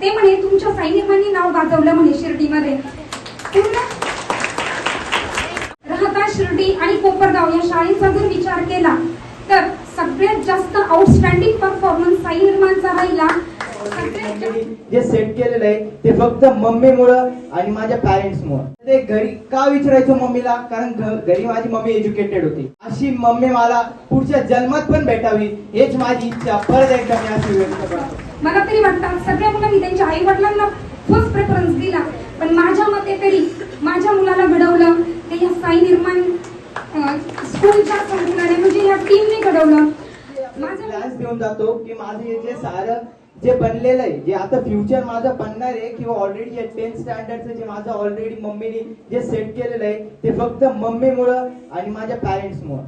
ते म्हणे तुमच्या सैनिकांनी नाव गाजवलं म्हणे शिर्डीमध्ये. राहता शिर्डी आणि कोपरगाव या शाळेचा जर विचार केला तर सगळ्यात जास्त आउटस्टँडिंग परफॉर्मन्स साई निर्माणचा राहिला जास्त जे सेट केलेलं आहे ते फक्त मम्मीमुळं आणि माझ्या पॅरेंट्समुळं ते घरी का विचारायचो मम्मीला? कारण घरी माझी मम्मी एज्युकेटेड होती. अशी मम्मी मला पुढच्या जन्मात पण भेटावी हेच माझी इच्छा. परत एकदा मी अशी व्यक्त करतो. मला तरी वाटतं सगळ्या मुलांनी त्यांच्या आई वडिलांना फर्स्ट प्रेफरन्स दिला. पण माझ्या मते तरी माझ्या मुलाला घडवलं ते या साई निर्माण स्कूलच्या संघटनाने म्हणजे या टीमने घडवलं. माझं देऊन जातो की माझं हे जे सारं जे बनलेलं आहे जे आता फ्युचर माझं बनणार आहे किंवा ऑलरेडी टेन्थ स्टँडर्डचं जे माझं ऑलरेडी मम्मीने जे सेट केलेलं आहे ते फक्त मम्मीमुळं आणि माझ्या पॅरेंट्समुळं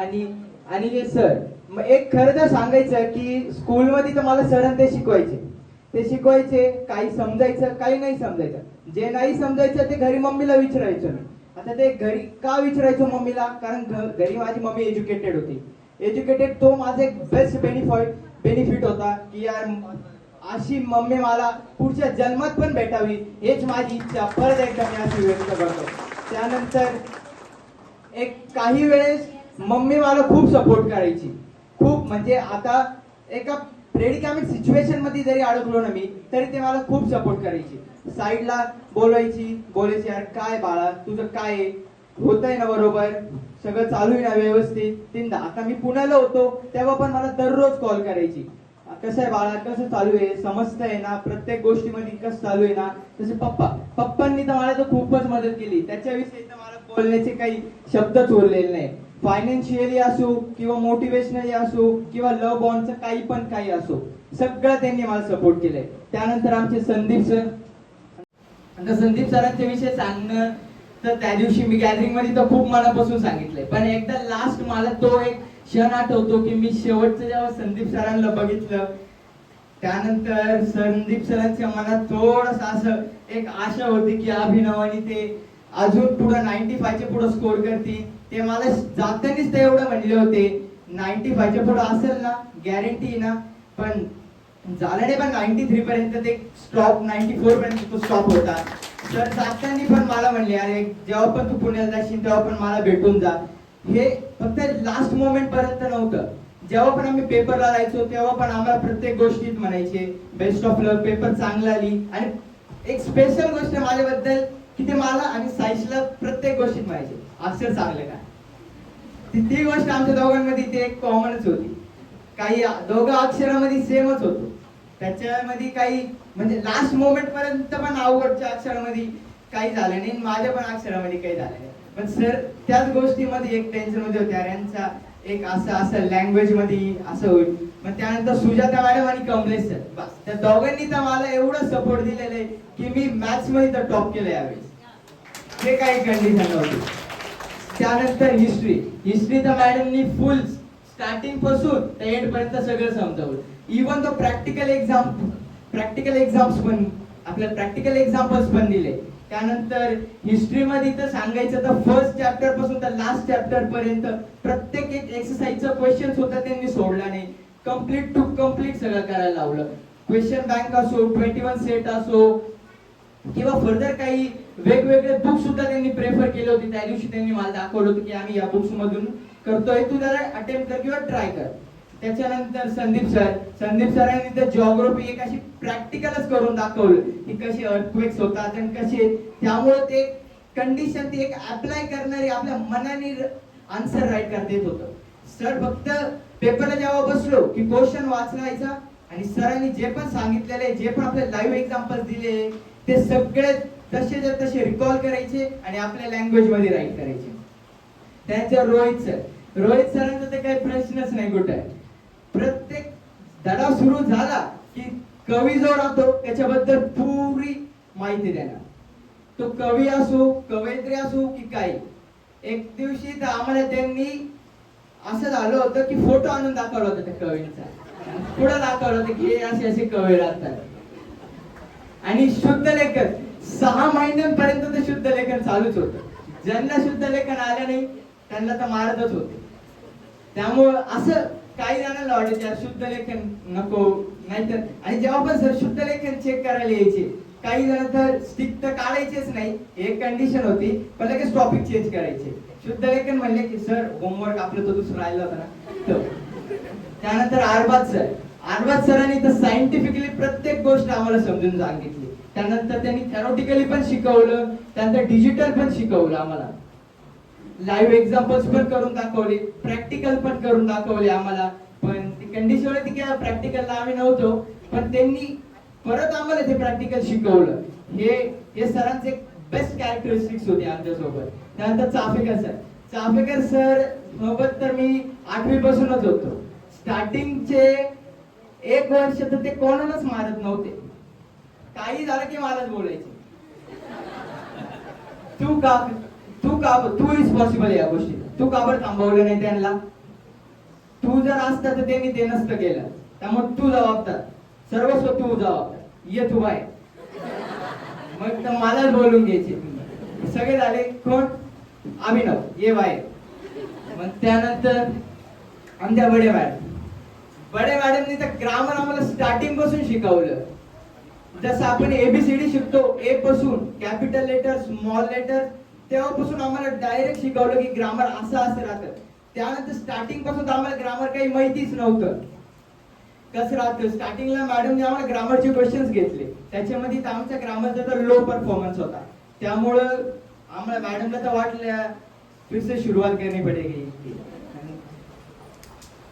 आणि आणि हे सर मग एक खरं तर सांगायचं की स्कूलमध्ये तर मला सर ते शिकवायचे. ते शिकवायचे काही समजायचं काही नाही समजायचं. जे नाही समजायचं ते घरी मम्मीला विचारायचो मी. आता ते घरी का विचारायचो मम्मीला? कारण घ- घरी माझी मम्मी एज्युकेटेड होती. एज्युकेटेड तो माझा एक बेस्ट बेनिफिट बेनिफिट होता की यार अशी मम्मी मला पुढच्या जन्मात पण भेटावी हेच माझी इच्छा. परत एकदा मी अशी व्यक्त करतो. त्यानंतर एक काही वेळेस मम्मी मला खूप सपोर्ट करायची. खूप म्हणजे आता एका प्रेडिकामेंट सिच्युएशनमध्ये जरी अडकलो ना मी तरी ते मला खूप सपोर्ट करायची. साईडला बोलायची बोलायची यार काय बाळा तुझं काय आहे? होतंय ना बरोबर. सगळं चालू आहे ना व्यवस्थित. तीनदा आता मी पुण्याला होतो तेव्हा पण मला दररोज कॉल करायची. कसं आहे बाळा कसं चालू आहे? समजतंय ना? प्रत्येक गोष्टीमध्ये कसं चालू आहे ना? तसे पप्पा पप्पांनी तर मला तर खूपच मदत केली. त्याच्याविषयी तर मला बोलण्याचे काही शब्दच उरलेले नाही फायनान्शियली असो किंवा मोटिवेशनली असो किंवा लव बॉन्डचं काही पण काही असो सगळं त्यांनी मला सपोर्ट केलंय. त्यानंतर आमचे संदीप सर आता संदीप सरांच्या विषयी सांगणं तर त्या दिवशी मी गॅदरिंगमध्ये तर खूप मनापासून सांगितलंय. पण एकदा लास्ट मला तो एक क्षण आठवतो की मी शेवटचं जेव्हा संदीप सरांना बघितलं त्यानंतर संदीप सरांच्या मनात थोडस असं एक आशा होती की अभिनवानी ते अजून पुढे नाईन्टी फायच्या पुढे स्कोर करतील. ते मला जातानीच ते एवढं म्हणले होते. नाईन्टी फायच्या पुढे असेल ना गॅरंटी ना. पण झालं नाही पण नाईन्टी थ्री पर्यंत ते स्टॉप नाईन्टी फोर पर्यंत तो स्टॉप होता. तर जातानी पण मला म्हणले अरे जेव्हा पण तू पुण्याला जाशील तेव्हा पण मला भेटून जा. हे फक्त लास्ट मोमेंट पर्यंत नव्हतं. जेव्हा पण आम्ही पेपरला जायचो तेव्हा पण आम्हाला प्रत्येक गोष्टीत म्हणायचे बेस्ट ऑफ लक पेपर चांगला आली. आणि एक स्पेशल गोष्ट माझ्याबद्दल की ते मला आणि साईशला प्रत्येक गोष्टीत पाहिजे. अक्षर चांगलं काय ती ती गोष्ट आमच्या दोघांमध्ये ती एक कॉमनच होती. काही दोघं अक्षरामध्ये सेमच होतो. त्याच्यामध्ये काही म्हणजे लास्ट मोमेंट पर्यंत पण अवघडच्या अक्षरामध्ये काही झालं नाही माझ्या पण अक्षरामध्ये काही झालं नाही. पण सर त्याच गोष्टीमध्ये एक टेन्शनमध्ये होत्या. यांचा एक असं असं लँग्वेजमध्ये असं होईल. मग त्यानंतर सुजाता मॅडम आणि कमलेश सर बस. त्या दोघांनी तर मला एवढं सपोर्ट दिलेलं आहे की मी मॅथ्समध्ये तर टॉप केलं यावेळेस. ते काही कंडिशन नव्हती त्यानंतर हिस्ट्री हिस्ट्री तर मॅडमनी फुल स्टार्टिंगपासून ते एंड पर्यंत सगळं समजावलं. इवन तो प्रॅक्टिकल एक्झाम प्रॅक्टिकल एक्झाम्स पण आपल्याला प्रॅक्टिकल एक्झाम्पल्स पण दिले. त्यानंतर हिस्ट्री मध्ये तर सांगायचं तर फर्स्ट चॅप्टरपासून तर लास्ट चॅप्टर पर्यंत प्रत्येक एक एक्सरसाइजचा क्वेश्चन होता त्यांनी सोडला नाही. कंप्लीट टू कंप्लीट सगळं करायला लावलं. क्वेश्चन बँक असो ट्वेंटी वन सेट असो किंवा फर्दर काही वेगवेगळे बुक सुद्धा त्यांनी प्रेफर केले होते. त्या दिवशी त्यांनी मला दाखवलं होतं की आम्ही या बुक्स मधून करतोय. तू जरा अटेम्प्ट कर किंवा ट्राय कर. त्याच्यानंतर संदीप सर संदीप सरांनी तर जॉग्रफी एक अशी प्रॅक्टिकलच करून दाखवलं की कसे अर्थक्वेक्स होतात आणि कसे त्यामुळे ते कंडिशन ती एक अप्लाय करणारी आपल्या मनाने आन्सर राईट करता येत होतं. सर फक्त पेपरला जेव्हा बसलो की क्वेश्चन वाचवायचा आणि सरांनी जे पण सांगितलेले जे पण आपले लाईव्ह एक्झाम्पल दिले ते सगळे तसेच्या तसे रिकॉल करायचे आणि आपल्या लँग्वेजमध्ये राईट करायचे. त्यांच्या रोहित सर रोहित सरांचा तर काही प्रश्नच नाही कुठे. प्रत्येक धडा सुरू झाला की कवी जो राहतो त्याच्याबद्दल पुरी माहिती देणार. तो कवी असो कवयित्री असो की काही. एक दिवशी तर आम्हाला त्यांनी असं झालं होतं की फोटो आणून दाखवला होता त्या कवींचा. पुढे दाखवलं होतं की हे असे असे कवी राहतात. आणि शुद्ध लेखन सहा महिन्यांपर्यंत ते शुद्ध लेखन चालूच होतं. ज्यांना शुद्ध लेखन आलं नाही त्यांना तर मारतच होते. त्यामुळं असं काही जणांना वाटायचं यार शुद्ध लेखन नको नाहीतर आणि जेव्हा पण सर शुद्ध लेखन चेक करायला यायचे काही जण तर स्टिक तर काढायचेच नाही एक कंडिशन होती पण लगेच टॉपिक चेंज करायचे. शुद्ध लेखन म्हणले की सर होमवर्क आपलं तो दुसरं राहिलं होता ना. त्यानंतर आरबाद सर. आरबाद सरांनी तर सायंटिफिकली प्रत्येक गोष्ट आम्हाला समजून सांगितली. त्यानंतर त्यांनी थेरोटिकली पण शिकवलं त्यानंतर डिजिटल पण शिकवलं आम्हाला. लाईव्ह एक्झाम्पल्स पण करून दाखवले प्रॅक्टिकल पण करून दाखवले आम्हाला. पण ती कंडिशन होती की प्रॅक्टिकलला आम्ही नव्हतो. पण त्यांनी परत आम्हाला ते प्रॅक्टिकल शिकवलं. हे हे सरांचे बेस्ट कॅरेक्टरिस्टिक्स होती आमच्यासोबत त्यानंतर चाफेकर सर चाफेकर सर सोबत तर मी आठवी पासूनच होतो. स्टार्टिंगचे एक वर्ष तर ते कोणालाच मारत नव्हते. काही झालं की मलाच बोलायचे. तू का तू का तू रिस्पॉन्सिबल या गोष्टी तू काबर थांबवलं नाही त्यांना? तू जर असता तर त्यांनी ते नसतं केलं. त्यामुळे तू जबाबदार. सर्वस्व तू जबाबदार. ये तू बाय मग तर मलाच बोलून घ्यायचे. सगळे झाले कोण? अभिनव ये बाय मग त्यानंतर आमच्या बडे मॅडम. बडे मॅडमनी तर ग्रामर आम्हाला स्टार्टिंगपासून शिकवलं. जसं आपण एबीसीडी शिकतो ए पासून कॅपिटल लेटर स्मॉल लेटर तेव्हापासून आम्हाला डायरेक्ट शिकवलं की ग्रामर असं असं राहतं. त्यानंतर स्टार्टिंगपासून तर आम्हाला ग्रामर काही माहितीच नव्हतं. कसं राहतं स्टार्टिंगला मॅडमने आम्हाला ग्रामरचे क्वेश्चन्स घेतले. त्याच्यामध्ये तर आमच्या ग्रामरचा तर लो परफॉर्मन्स होता. त्यामुळं आम्हाला मॅडमला तर वाटल्या फिर सुरुवात करणे पडेगी.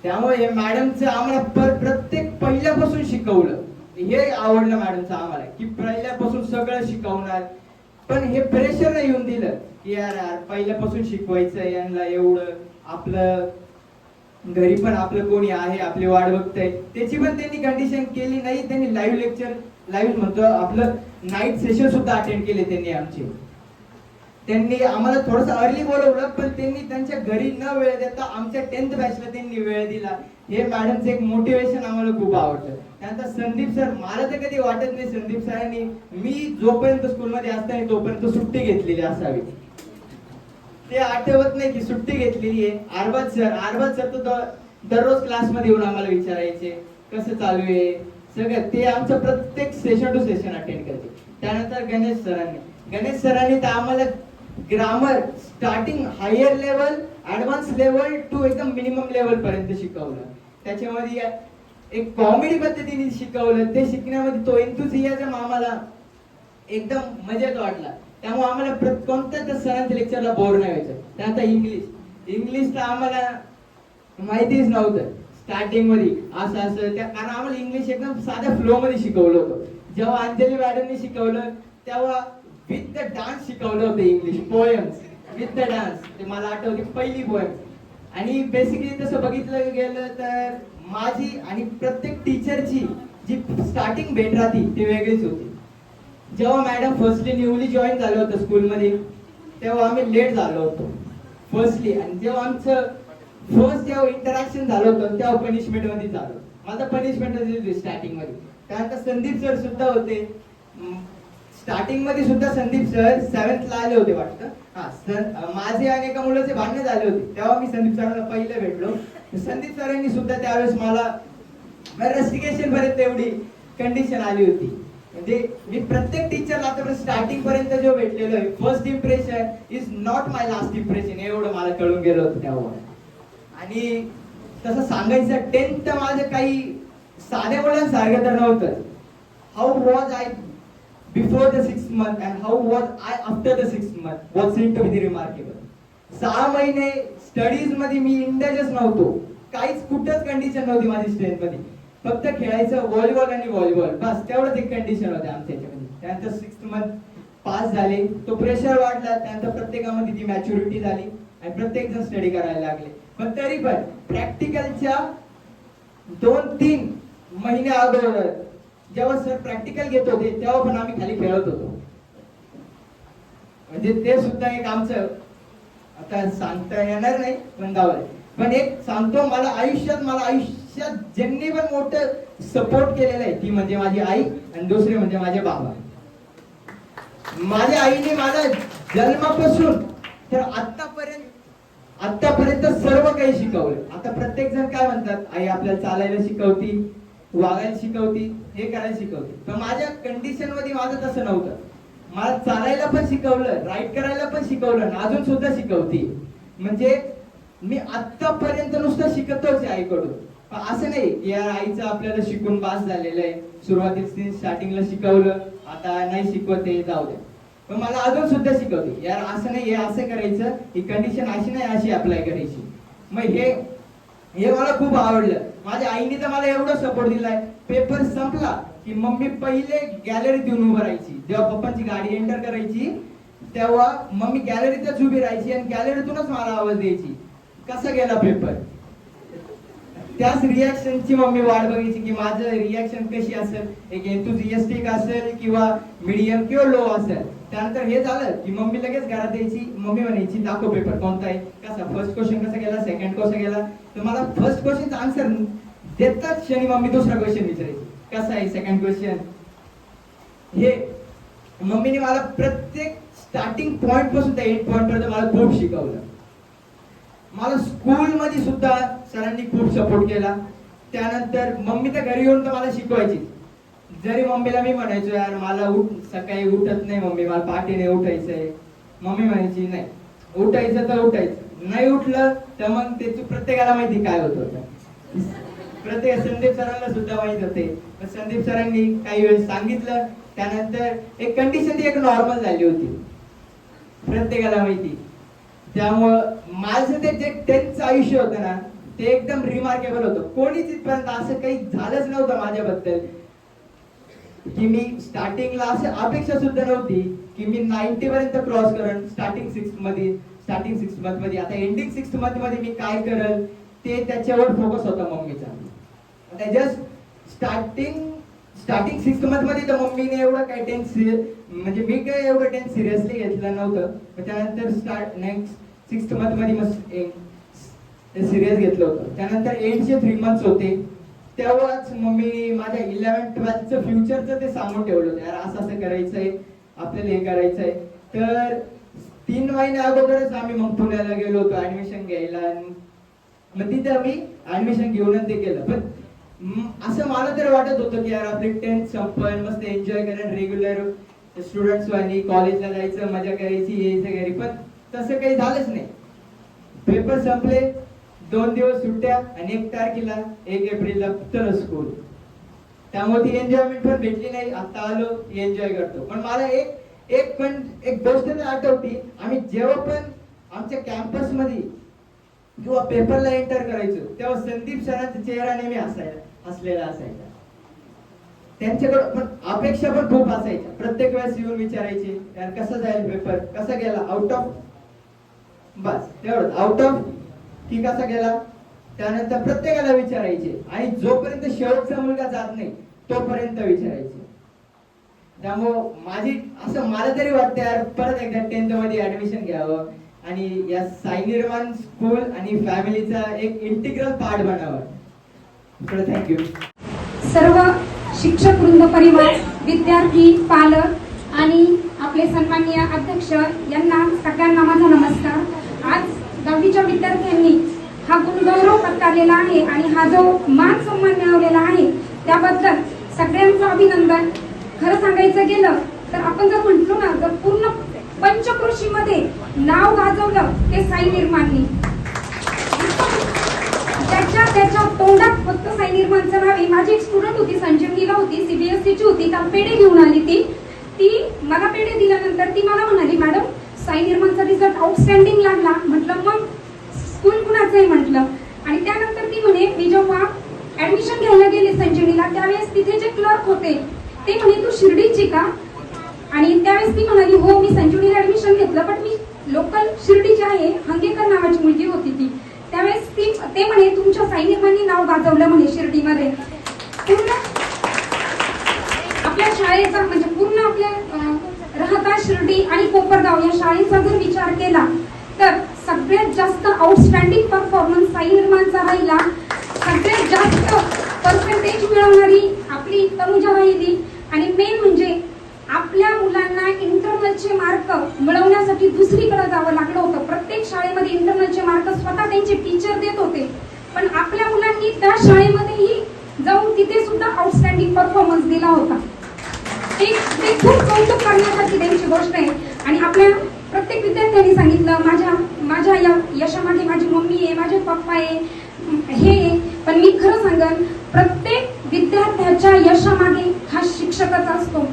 त्यामुळे हे मॅडमचं आम्हाला पर प्रत्येक पहिल्यापासून शिकवलं. हे आवडलं मॅडमचं आम्हाला की पहिल्यापासून सगळं शिकवणार. पण हे प्रेशर नाही येऊन दिलं की यार यार पहिल्यापासून शिकवायचं यांना एवढं आपलं घरी पण आपलं कोणी आहे आपली वाट बघताय. त्याची पण त्यांनी कंडिशन केली नाही त्यांनी लाईव्ह लेक्चर लाईव्ह म्हणतो आपलं नाईट सेशन सुद्धा अटेंड केले त्यांनी आमचे. त्यांनी आम्हाला थोडस अर्ली बोलवलं पण त्यांनी त्यांच्या घरी न वेळ देता आमच्या टेन्थ बॅचला त्यांनी वेळ दिला. हे मॅडमचं एक मोटिवेशन आम्हाला खूप आवडतं त्यानंतर संदीप सर मला तर कधी वाटत नाही संदीप सरांनी मी जोपर्यंत स्कूलमध्ये असताना तोपर्यंत सुट्टी घेतलेली असावी. ते आठवत नाही की सुट्टी घेतलेली आहे. आरबाज सर आरबाज सर तो दररोज क्लासमध्ये येऊन आम्हाला विचारायचे कसं चालू आहे? सगळं ते आमचं प्रत्येक सेशन टू सेशन अटेंड करते. त्यानंतर गणेश सरांनी. गणेश सरांनी तर आम्हाला grammar starting higher level advance level to एकदम मिनिमम लेवल पर्यंत शिकवलं. त्याच्यामध्ये एक कॉमेडी पद्धतीने शिकवलं. ते शिकण्यामध्ये तो एन्थुझियाझम आम्हाला एकदम मजेत वाटला. त्यामुळे आम्हाला प्र- कोणत्या सरांच्या लेक्चरला बोर नाही व्हायचं. आता इंग्लिश इंग्लिश तर आम्हाला माहितीच नव्हतं. स्टार्टिंगमध्ये असं असं. त्या कारण आम्हाला इंग्लिश एकदम साध्या फ्लो मध्ये शिकवलं होतं. जेव्हा अंजली मॅडमनी शिकवलं तेव्हा विथ द डान्स शिकवलं होतं English poems with the dance ते मला आठवते पहिली पोएम आणि बेसिकली तसं बघितलं गेलं तर माझी आणि प्रत्येक टीचरची जी स्टार्टिंग भेट राहती ती वेगळीच होती. जेव्हा मॅडम फर्स्टली न्यूली जॉईन झालं होतं स्कूलमध्ये तेव्हा आम्ही लेट झालो होतो. फर्स्टली आणि जेव्हा आमचं फर्स्ट जेव्हा इंटरॅक्शन झालं होतं तेव्हा पनिशमेंटमध्ये झालं. माझं पनिशमेंट होती स्टार्टिंगमध्ये. त्यानंतर संदीप सर सुद्धा होते. स्टार्टिंगमध्ये सुद्धा संदीप सर सेवन्थला आले होते वाटतं. हा माझे आणि एका मुलाचे भांडण झाले होते. तेव्हा मी संदीप सरांना पहिले भेटलो. संदीप सरांनी सुद्धा त्यावेळेस मला रस्टिकेशन पर्यंत एवढी कंडिशन आली होती. म्हणजे मी प्रत्येक टीचरला आता स्टार्टिंग पर्यंत जो भेटलेलो आहे first impression is not my last impression एवढं मला कळून गेलं होतं त्यावर. आणि तसं सांगायचं टेन्थ माझं काही साध्या वडिलांसारखं तर नव्हतं. How was I before the six month and how was I after the six month was seen to be remarkable सहा महिने स्टडीजमध्ये मी इंडियाच नव्हतो. काहीच कुठंच कंडिशन नव्हती माझी स्ट्रेंथमध्ये. फक्त खेळायचं व्हॉलीबॉल आणि व्हॉलीबॉल बस तेवढंच एक कंडिशन होते आमच्या याच्यामध्ये. त्यानंतर सिक्स मंथ पास झाले. तो प्रेशर वाढला. त्यानंतर प्रत्येकामध्ये ती मॅच्युरिटी झाली. आणि प्रत्येक जण स्टडी करायला लागले. पण तरी पण प्रॅक्टिकलच्या दोन तीन महिने अगोदर जेव्हा सर प्रॅक्टिकल घेत होते तेव्हा पण आम्ही खाली खेळत होतो. म्हणजे ते सुद्धा एक आमचं आता सांगता येणार नाही पण गावाला पण एक सांगतो मला आयुष्यात मला आयुष्य आयुष्यात ज्यांनी पण मोठ सपोर्ट केलेलं आहे. ती म्हणजे माझी आई आणि दुसरी म्हणजे माझे बाबा. माझ्या आईने माझा जन्मापासून तर आतापर्यंत आतापर्यंत सर्व काही शिकवलं. आता प्रत्येक जण काय म्हणतात? आई आपल्याला चालायला शिकवती वागायला शिकवती हे करायला शिकवते. पण माझ्या कंडिशनमध्ये माझं तसं नव्हतं. मला चालायला पण शिकवलं राईट करायला पण शिकवलं अजून सुद्धा शिकवती. म्हणजे मी आतापर्यंत नुसतं शिकतोच आईकडून. असं नाही या यार आईचं आपल्याला शिकून पास झालेलं आहे. सुरुवातीला स्टार्टिंगला शिकवलं आता नाही शिकवत हे जाऊ दे पण मला अजून सुद्धा शिकवते. यार असं नाही हे असं करायचं ही कंडिशन अशी नाही अशी अप्लाय करायची. मग हे हे मला खूप आवडलं. माझ्या आईने तर मला एवढा सपोर्ट दिलाय. पेपर संपला की मम्मी पहिले गॅलरीत देऊन उभं राहायची. जेव्हा पप्पांची गाडी एंटर करायची तेव्हा मम्मी गॅलरीतच उभी राहायची आणि गॅलरीतूनच मला आवाज द्यायची. कसा गेला पेपर त्याच रिॲक्शनची मम्मी वाट बघायची की माझं रिॲक्शन कशी असेल? एक एन्थुझिएस्टिक असेल किंवा मीडियम किंवा लो असेल? त्यानंतर हे झालं की मम्मी लगेच घरात यायची. मम्मी म्हणायची दाखव पेपर कोणता आहे? कसा? फर्स्ट क्वेश्चन कसा गेला? सेकंड कसा गेला? तर मला फर्स्ट क्वेश्चनचा आन्सर देताच क्षणी मम्मी दुसरा क्वेश्चन विचारायची. कसा आहे सेकंड क्वेश्चन हे मम्मीने मला प्रत्येक स्टार्टिंग पॉईंटपासून त्या एंड पॉईंट पर्यंत मला खूप शिकवलं. मला स्कूल मध्ये सुद्धा सरांनी खूप सपोर्ट केला. त्यानंतर मम्मी तर घरी येऊन तर मला शिकवायची. जरी मम्मीला मी म्हणायचो यार मला उठ सकाळी उठत नाही मम्मी मला पहाटेने उठायचंय. मम्मी म्हणायची नाही उठायचं तर उठायचं. नाही उठलं तर मग ते प्रत्येकाला माहिती काय होत होतं. प्रत्येक संदीप सरांना सुद्धा माहीत होते. संदीप सरांनी काही वेळेस सांगितलं. त्यानंतर एक कंडिशन ती एक नॉर्मल झाली होती. प्रत्येकाला माहिती. त्यामुळं माझं ते जे टेन्थचं आयुष्य होतं ना ते एकदम रिमार्केबल होतं. कोणीच इथपर्यंत असं काही झालंच नव्हतं माझ्याबद्दल. की मी स्टार्टिंगला असं अपेक्षा सुद्धा नव्हती की मी नाईन्टी पर्यंत क्रॉस करेन स्टार्टिंग सिक्समध्ये स्टार्टिंग सिक्स मंथमध्ये. आता एंडिंग सिक्स मंथमध्ये मी काय करेल ते त्याच्यावर फोकस होता मम्मीचा. आता जस्ट स्टार्टिंग स्टार्टिंग सिक्स मंथमध्ये तर मम्मीने एवढं काय टेन्स म्हणजे मी काय एवढं टेन्स सिरियसली घेतलं नव्हतं. त्यानंतर स्टार्ट नेक्स्ट सिक्स मंथमध्ये मग सिरियस घेतलं होतं. त्यानंतर एटचे थ्री मंथ्स होते तेव्हाच मम्मी माझ्या इलेव्हन ट्वेल्थचं फ्युचरचं ते सांगून ठेवलं होतं. यार असं असं करायचंय आपल्याला हे करायचंय. तर तीन महिने अगोदरच आम्ही मग पुण्याला गेलो होतो ऍडमिशन घ्यायला. मग तिथे आम्ही ऍडमिशन घेऊनच ते केलं. पण असं मला तर वाटत होतं की यार आपली टेन्थ संपल मस्त एन्जॉय करेन रेग्युलर स्टुडंट्स वाणी कॉलेजला जायचं मजा करायची यायचं घरी. पण तसं काही झालंच नाही. पेपर संपले दोन दिवस सुट्ट्या आणि एक तारखेला एक एप्रिलला तर स्कूल त्यामुळे ती एन्जॉयमेंट पण भेटली नाही. आता आलो एन्जॉय करतो. पण मला एक एक पण एक गोष्ट तर आठवती. आम्ही जेव्हा पण आमच्या कॅम्पसमध्ये किंवा पेपरला एंटर करायचो तेव्हा संदीप सरांचा चेहरा नेहमी असायला असलेला असायचा. त्यांच्याकडे पण अपेक्षा पण खूप असायच्या. प्रत्येक वेळेस येऊन विचारायचे यार कसा जाईल पेपर कसा गेला? आउट ऑफ बस तेवढंच. आउट ऑफ की कसा गेला? त्यानंतर प्रत्येकाला विचारायचे. आणि जोपर्यंत शेवटचा मुलगा जात नाही तोपर्यंत विचारायचे. त्यामुळं माझी असं मला तरी वाटतं यार परत एकदा टेन्थमध्ये ऍडमिशन घ्यावं आणि या साई निर्माण स्कूल आणि फॅमिलीचा एक इंटिग्रल पार्ट बनावं. थँक्यू सर्व शिक्षक वृंद परिवार विद्यार्थी पालक आणि आपले सन्माननीय अध्यक्ष यांना सगळ्यांना माझा नमस्कार. आज दहावीच्या विद्यार्थ्यांनी हा गुणगौरव पत्कारलेला आहे आणि हा जो मान सन्मान मिळवलेला आहे त्याबद्दल सगळ्यांचं अभिनंदन. खरं सांगायचं गेलं तर आपण जर म्हटलो ना तर पूर्ण पंचकृषीमध्ये नाव गाजवलं ते साई निर्माणनी. त्याच्या त्याच्या तोंडात फक्त साई निर्माणचं नाव आहे. माझी एक स्टुडंट होती संजीवनीला होती सीबीएसई ची होती. का पेढे घेऊन आली ती. ती मला पेढे दिल्यानंतर ती मला म्हणाली मॅडम साई निर्माणचा रिझल्ट आउटस्टँडिंग लागला. म्हटलं मग स्कूल कुणाचं आहे म्हटलं. आणि त्यानंतर ती म्हणे मी जेव्हा ऍडमिशन घ्यायला गेले संजीवनीला त्यावेळेस तिथे जे क्लर्क होते ते म्हणे तू शिर्डीची का? आणि त्यावेळेस ती म्हणाली हो मी संजीवनीला ऍडमिशन घेतलं पण मी लोकल शिर्डीची आहे. हंगेकर नावाची मुलगी होती ती. त्यावेळेस ती ते म्हणे तुमच्या साईनिर्मांनी नाव गाजवलं म्हणे शिर्डीमध्ये. पूर्ण आपल्या शाळेचा म्हणजे पूर्ण आपल्या राहता शिर्डी आणि कोपरगाव या शाळेचा जर विचार केला तर सगळ्यात जास्त आउटस्टँडिंग परफॉर्मन्स साई निर्माणचा राहिला. सगळ्यात जास्त पर्सेंटेज मिळवणारी आपली तनुजा राहिली आणि मेन म्हणजे आपल्या मुलांना इंटरनलचे मार्क मिळवण्यासाठी दुसरीकडे जावं लागलं होतं प्रत्येक शाळेमध्ये इंटरनलचे मार्क स्वतः त्यांचे टीचर देत होते पण आपल्या मुलांनी त्या शाळेमध्येही जाऊन तिथे सुद्धा आउटस्टँडिंग परफॉर्मन्स दिला होता. ते ते खूप कौतुक करण्यासारखी त्यांची गोष्ट आहे. आणि आपल्या प्रत्येक विद्यार्थ्यांनी सांगितलं माझ्या माझ्या या यशामागे माझी मम्मी आहे माझे पप्पा आहे हे आहे. पण मी खरं सांगन प्रत्येक विद्यार्थ्याच्या यशामागे हा शिक्षकच असतो.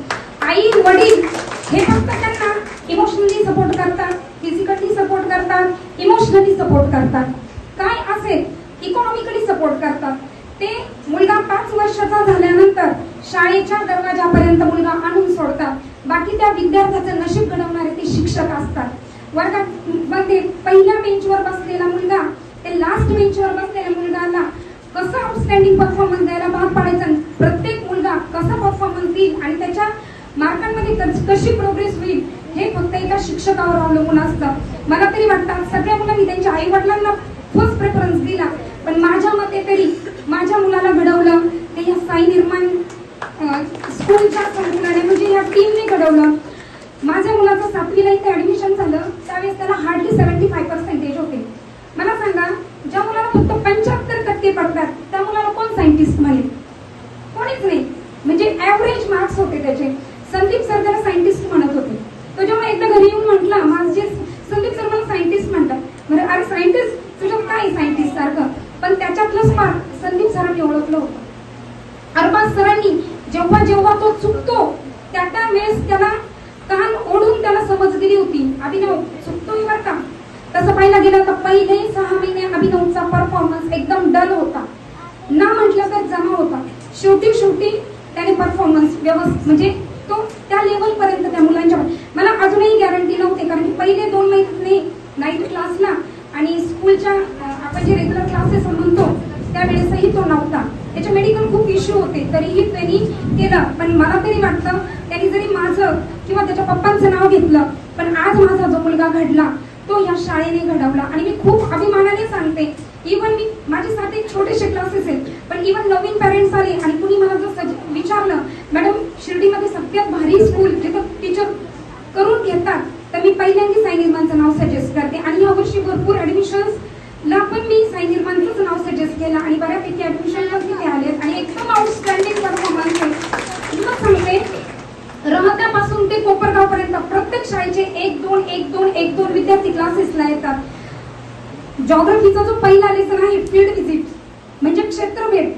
आई वडील हे फक्त त्यांना इमोशनली सपोर्ट करतात फिजिकली सपोर्ट करतात इमोशनली सपोर्ट करतात. काय असेल इकॉनॉमिकली सपोर्ट करतात. ते मुलगा पाच वर्षाचा झाल्यानंतर शाळेच्या दरवाजापर्यंत मुलगा आणून सोडतात. बाकी त्या विद्यार्थ्याचं नशीब घडवणारे ते शिक्षक असतात. वर्गात मध्ये पहिल्या बेंचवर बसलेला मुलगा ते लास्ट बेंचवर बसलेल्या मुलगाला कसं आउटस्टँडिंग परफॉर्मन्स द्यायला भाग पाडायचं प्रत्येक मुलगा कसा परफॉर्मन्स देईल आणि त्याच्या मार्कांमध्ये कच- कशी प्रोग्रेस होईल हे फक्त एका शिक्षकावर अवलंबून असतं. मला तरी वाटतं सगळ्या मुलांनी त्यांच्या आई वडिलांना फर्स्ट प्रेफरन्स दिला. पण माझ्या मते तरी माझ्या मुलाला घडवलं ते या साई निर्माण स्कूलच्या संकुलाने म्हणजे या टीमने घडवलं. माझ्या मुलाचं सातवीला इथे ॲडमिशन झालं त्यावेळेस त्याला हार्डली सेव्हन्टी फाय पर्सेंटेज होते. मला सांगा ज्या मुलाला फक्त पंच्याहत्तर टक्के पडतात त्या मुलाला कोण सायंटिस्ट म्हणेल? कोणीच नाही. म्हणजे ॲव्हरेज मार्क्स होते त्याचे संदीप सर त्याला सायंटिस्ट म्हणत होते तो जेव्हा एकदा घरी येऊन म्हटला माझे संदीप सर मला सायंटिस्ट म्हणतात बरं अरे सायंटिस्ट तुझ्यात काय सायंटिस्ट सारखं पण त्याच्यातलं स्मार्ट संदीप सरांनी ओळखलं होतं अरबाज सरांनी जेव्हा जेव्हा तो चुकतो त्या त्या वेळेस त्याला कान ओढून त्याला समज दिली होती अभिनव चुकतोय बरं का तसं पाहायला गेलं तर पहिले सहा महिने अभिनवचा परफॉर्मन्स एकदम डल होता. ना म्हटलं तर जमा होता. शेवटी शेवटी त्याने परफॉर्मन्स व्यवस्थित म्हणजे तो त्या लेवल पर्यंत त्या मुलांच्या मला अजूनही गॅरंटी नव्हते कारण की पहिले दोन महिने नाईट क्लासला आणि स्कूलच्या आपण जे रेग्युलर क्लासेस म्हणतो त्यावेळेसही तो नव्हता. त्याचे मेडिकल खूप इश्यू होते तरीही त्यांनी केलं. पण मला तरी वाटतं त्यांनी जरी माझं किंवा त्याच्या पप्पांचं नाव घेतलं पण आज माझा जो मुलगा घडला तो या शाळेने घडवला. आणि मी खूप अभिमानाने सांगते इवन मी माझे साथ एक छोटेसे क्लासेस आहेत पण इवन नवीन पॅरेंट्स आले आणि कुणी मला जर सज- विचारलं मॅडम शिर्डीमध्ये सगळ्यात भारी स्कूल जिथं टीचर करून घेतात तर मी पहिल्यांदा साई निर्माणचं नाव सजेस्ट करते. आणि यावर्षी भरपूर ॲडमिशन्सला पण मी साई निर्माणचंच नाव सजेस्ट केलं आणि बऱ्यापैकी ऍडमिशन तिथे आले आणि एकदम आउटस्टँडिंग परफॉर्मन्स आहे. तुला सांगते रहत्यापासून ते कोपरगावपर्यंत प्रत्येक शाळेचे एक दोन एक दोन एक दोन विद्यार्थी क्लासेसला येतात. जॉग्रफीचा जो पहिला लेसन आहे फील्ड व्हिजिट म्हणजे क्षेत्रभेद.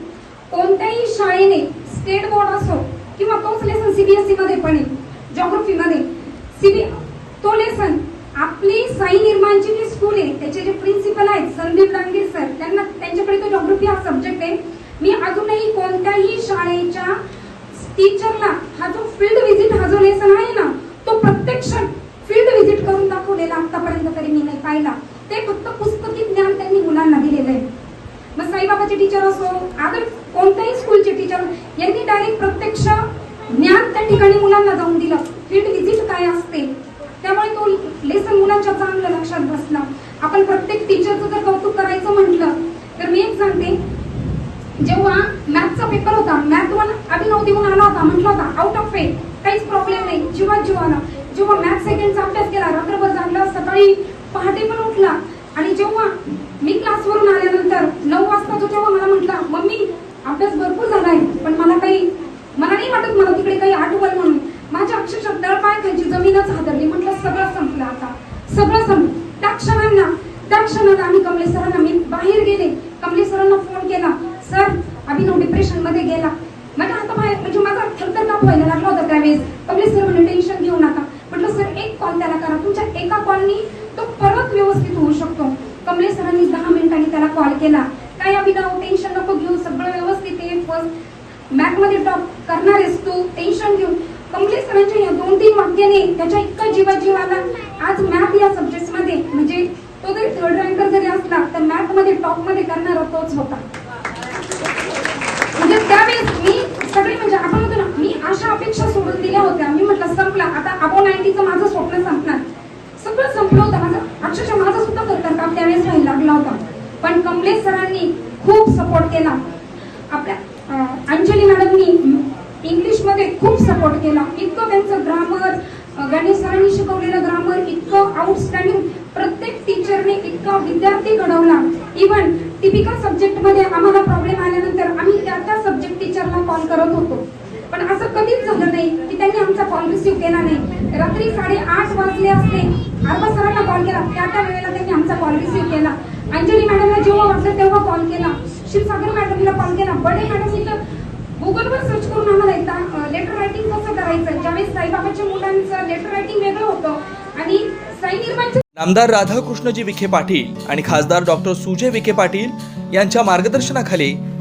कोणत्याही शाळेने स्टेट बोर्ड असो किंवा तोच लेसन सीबीएसई मध्ये पण आहे जॉग्रफीमध्ये सीबी तो लेसन आपली साई निर्माणची जी स्कूल आहे त्याचे जे प्रिन्सिपल आहेत संदीप डांगे सर त्यांना त्यांच्याकडे तो जॉग्रफी हा सब्जेक्ट आहे. मी अजूनही कोणत्याही शाळेच्या टीचरला हा जो फील्ड व्हिजिट हा जो लेसन आहे ना तो प्रत्यक्ष दिलेला आतापर्यंत तरी मी नाही पाहिला. ते फक्त पुस्तकी ज्ञान त्यांनी मुलांना दिलेलं आहे. मग साईबाबाचे टीचर असो अदर कोणत्याही स्कूलचे टीचर यांनी डायरेक्ट प्रत्यक्ष ज्ञान त्या ठिकाणी मुलांना जाऊन दिलं. फील्ड व्हिजिट काय असते? त्यामुळे तो लेसन मुलांच्या चांगलं लक्षात बसला. आपण प्रत्येक टीचरचं जर कौतुक करायचं म्हटलं तर मी एक सांगते. जेव्हा मॅथचा पेपर होता मॅथ वन अभिनव देऊन आला होता म्हटलं होता आउट ऑफ फेल काहीच प्रॉब्लेम नाही जीवात जीव आला जेव्हा मॅथ सेकंडचा अभ्यास केला रात्रभर जागला सकाळी पहाटे पण उठला. आणि जेव्हा मी क्लासवरून आल्यानंतर नऊ वाजता तो तेव्हा मला म्हटला मम्मी अभ्यास भरपूर झाला आहे पण मला काही मला नाही वाटत मला तिकडे काही आठवल म्हणून. माझ्या अक्षरशः दळपाय खायची जमीनच हादरली. म्हटलं सगळं संपलं आता. सगळं संपलं त्या क्षणांना त्या क्षणाला आम्ही कमले सरांना मी बाहेर गेले. कमले सरांना फोन केला. सर अभिनव डिप्रेशनमध्ये गेला. माझ्या बाहेर म्हणजे माझा थरथर काप व्हायला लागला होता त्यावेळेस. कमले सर म्हणजे टेन्शन घेऊ नका. कॉल त्याला करा. तुमच्या एका कॉलनी तो परत व्यवस्थित होऊ शकतो. कमले सरांनी दहा मिनिटांनी त्याला कॉल केला. काय अभिनव टेन्शन नको घेऊ सगळं व्यवस्थित आहे. फर्स्ट मॅथमध्ये टॉप करणार आहेस तू टेन्शन घेऊ. कमले सरांच्या या दोन तीन वाक्याने त्याच्या इतका जीवाजीव आला. आज मॅथ या सब्जेक्टमध्ये म्हणजे तो जरी थर्ड रँकर जरी असला तर मॅथमध्ये टॉपमध्ये करणारा तोच होता. म्हणजे त्यावेळेस मी सगळे म्हणजे आपण अशा अपेक्षा सोडून दिल्या होत्या. मी म्हटलं संपला. आता अबो नाईन्टीचं माझं स्वप्न संपणार. सगळं संपलं होतं माझं. अक्षरशः माझा सुद्धा थरथर काम त्यावेळेस राहायला लागला होता. पण कमलेश सरांनी खूप सपोर्ट केला. आपल्या अंजली मॅडमनी इंग्लिशमध्ये खूप सपोर्ट केला. इतकं त्यांचं ग्रामर गणेश सरांनी शिकवलेलं ग्रामर इतकं आउटस्टँडिंग प्रत्येक टीचरने इतका विद्यार्थी घडवला. इवन टिपिकल सब्जेक्टमध्ये आम्हाला प्रॉब्लेम आल्यानंतर आम्ही त्या त्या सब्जेक्ट टीचरला कॉल करत होतो. पण असं कधीच झालं नाही की त्यांनी आमचा कॉल रिसिव्ह केला नाही. रात्री साडेआठ वाजले असते आरबा सरांना कॉल केला. त्या त्या वेळेला त्यांनी आमचा कॉल रिसिव्ह केला. अंजली मॅडमला जेव्हा वाटलं तेव्हा कॉल. केला शिवसागर मॅडमला कॉल केला. बडे मॅडम इथं गुगलवर सर्च करून आम्हाला एकदा लेटर रायटिंग कसं करायचं? ज्यावेळेस साईबाबाच्या मुलांचं लेटर रायटिंग वेगळं होतं आणि साई आमदार राधाकृष्णजी विखे पाटील आणि खासदार डॉक्टर सुजय विखे पाटील यांच्या मार्गदर्शनाखाली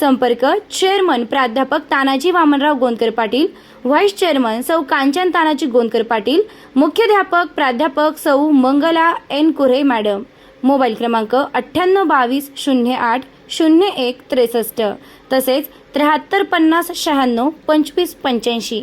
संपर्क चेअरमन प्राध्यापक तानाजी वामनराव गोंदकर पाटील व्हाईस चेअरमन सौ कांचन तानाजी गोंदकर पाटील मुख्याध्यापक प्राध्यापक सौ Mangala N Kure madam. Mobile क्रमांक अठ्ठ्याण्णव बावीस शून्य आठ शून्य एक त्रेसष्ट. तसेच त्र्याहत्तर पन्नास शहाण्णव पंचवीस पंच्याऐंशी.